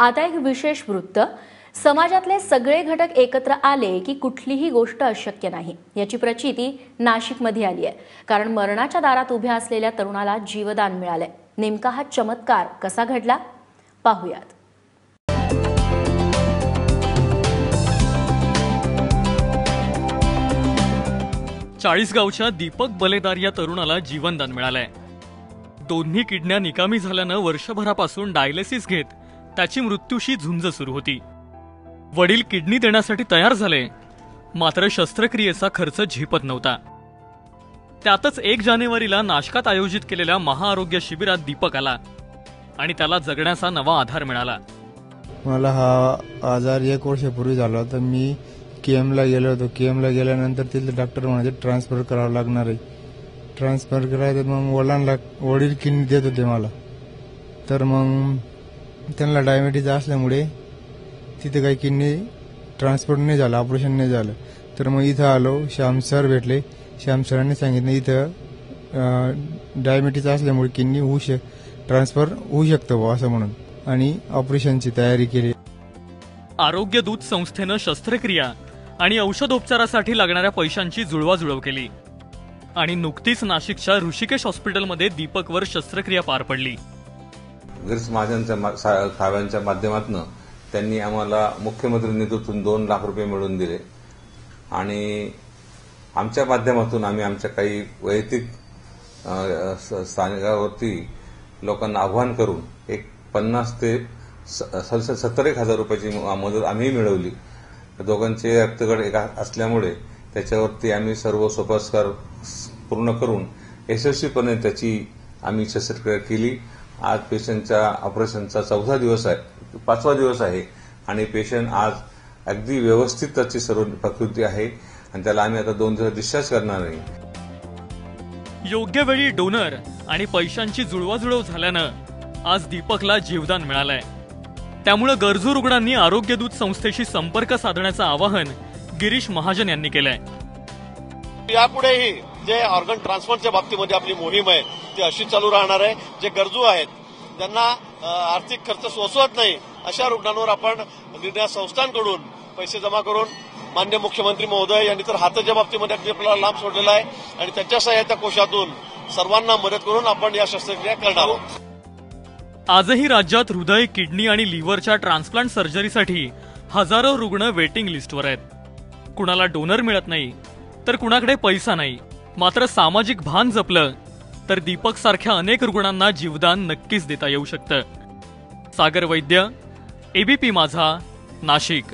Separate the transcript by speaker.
Speaker 1: आता एक विशेष वृत्त. समाजातले सगळे घटक एकत्र आले की कुठलीही गोष्ट अशक्य नाही. याची प्रचिती नाशिकमध्ये आली आहे. कारण मरणाच्या दारात उभ्या असलेल्या तरुणाला जीवदान मिळालंय. नेमका हा चमत्कार कसा घडला? पाहूयात.
Speaker 2: चाळीसगावच्या दीपक बलेदार या तरुणाला जीवनदान मिळालंय. दोन्ही किडन्या निकामी झाल्यानं वर्षभरापासून डायलिसिस घेत त्याची मृत्यूशी झुंज सुरू होती. वडील किडनी देण्यासाठी तयार झाले मात्र शस्त्रक्रियेचा खर्च झेपत नव्हता. त्यातच एक जानेवारीला नाशकात आयोजित केलेल्या महाआरोग्य शिबिरात दीपक आला आणि त्याला जगण्याचा नवा आधार मिळाला.
Speaker 3: मला हा आजार एक वर्षापूर्वी झाला होता. मी केएमला गेलो होतो. केएमला गेल्यानंतर तिथले डॉक्टर म्हणाले ट्रान्सफर करावं लागणार आहे. ट्रान्सफर करायचं मग वडिलांना वडील किडनी देत होते मला. तर मग त्यांना डायबिटीज असल्यामुळे तिथे काही किडनी ट्रान्सपोर्ट नाही झालं ऑपरेशन नाही झालं. तर मग इथं आलो श्याम सर भेटले. श्याम सरांनी सांगितलं इथं डायबिटीज असल्यामुळे किडनी होऊ शक ट्रान्सफर होऊ शकतं बुवा असं म्हणून. आणि ऑपरेशनची तयारी केली.
Speaker 2: आरोग्य दूत संस्थेनं शस्त्रक्रिया आणि औषधोपचारासाठी लागणाऱ्या पैशांची जुळवाजुळव केली. आणि नुकतीच नाशिकच्या ऋषिकेश हॉस्पिटलमध्ये दीपकवर शस्त्रक्रिया पार पडली.
Speaker 4: गिरीश महाजनच्या मा- सा- साहेबांच्या माध्यमातून त्यांनी आम्हाला मुख्यमंत्री निधीतून दोन लाख रुपये मिळवून दिले. आणि आमच्या माध्यमातून आम्ही आमच्या काही वैयक्तिक स्थानिकावरती लोकांना आव्हान करून एक पन्नास ते स- सत्तर एक हजार रुपयाची म- मदत आम्ही मिळवली. दोघांचे रक्तगड एक असल्यामुळे त्याच्यावरती आम्ही सर्व सोपस्कार पूर्ण करून यशस्वीपणे त्याची आम्ही शस्त्रक्रिया केली. आज पेशंटच्या ऑपरेशनचा चौथा दिवस आहे पाचवा दिवस आहे आणि पेशंट आज अगदी व्यवस्थित त्याची सर्व प्रकृती आहे आणि त्याला आम्ही आता दोन दिवस डिस्चार्ज करणार आहे.
Speaker 2: योग्य वेळी डोनर आणि पैशांची जुळवाजुळव झाल्यानं आज दीपकला जीवदान मिळालंय. त्यामुळे गरजू रुग्णांनी आरोग्य दूत संस्थेशी संपर्क साधण्याचं आवाहन गिरीश महाजन यांनी केलंय.
Speaker 5: यापुढेही जे ऑर्गन ट्रान्सफरच्या बाबतीमध्ये आपली मोहीम आहे ती अशी चालू राहणार आहे जे गरजू आहेत ज्यांना आर्थिक खर्च सोसवत नाही अशा रुग्णांवर आपण निर्णय संस्थांकडून पैसे जमा करून मान्य मुख्यमंत्री महोदय यांनी तर हाताच्या बाबतीमध्ये अगदी आपल्याला लांब सोडलेला आहे आणि त्याच्या सहाय्यता कोशातून सर्वांना मदत करून आपण या शस्त्रक्रिया करणार आहोत.
Speaker 2: आजही राज्यात हृदय किडनी आणि लिव्हरच्या ट्रान्सप्लांट सर्जरीसाठी हजारो रुग्ण वेटिंग लिस्टवर आहेत. कुणाला डोनर मिळत नाही तर कुणाकडे पैसा नाही मात्र सामाजिक भान जपलं तर दीपक सारख्या अनेक रुग्णांना जीवदान नक्कीच देता येऊ शकतं. सागर वैद्य एबीपी माझा नाशिक.